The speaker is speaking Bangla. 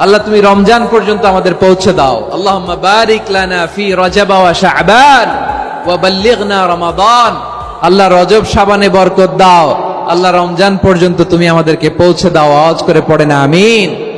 আল্লাহ, তুমি রমজান পর্যন্ত আমাদের পৌঁছে দাও। আল্লাহ বারিক লানা ফি রজব ওয়া শাবান ওয়া বাল্লিগনা রমাদান। আল্লাহ, রজব শাবানে বরকত দাও। আল্লাহ, রমজান পর্যন্ত তুমি আমাদেরকে পৌঁছে দাও। আওয়াজ করে পড়ে না, আমিন।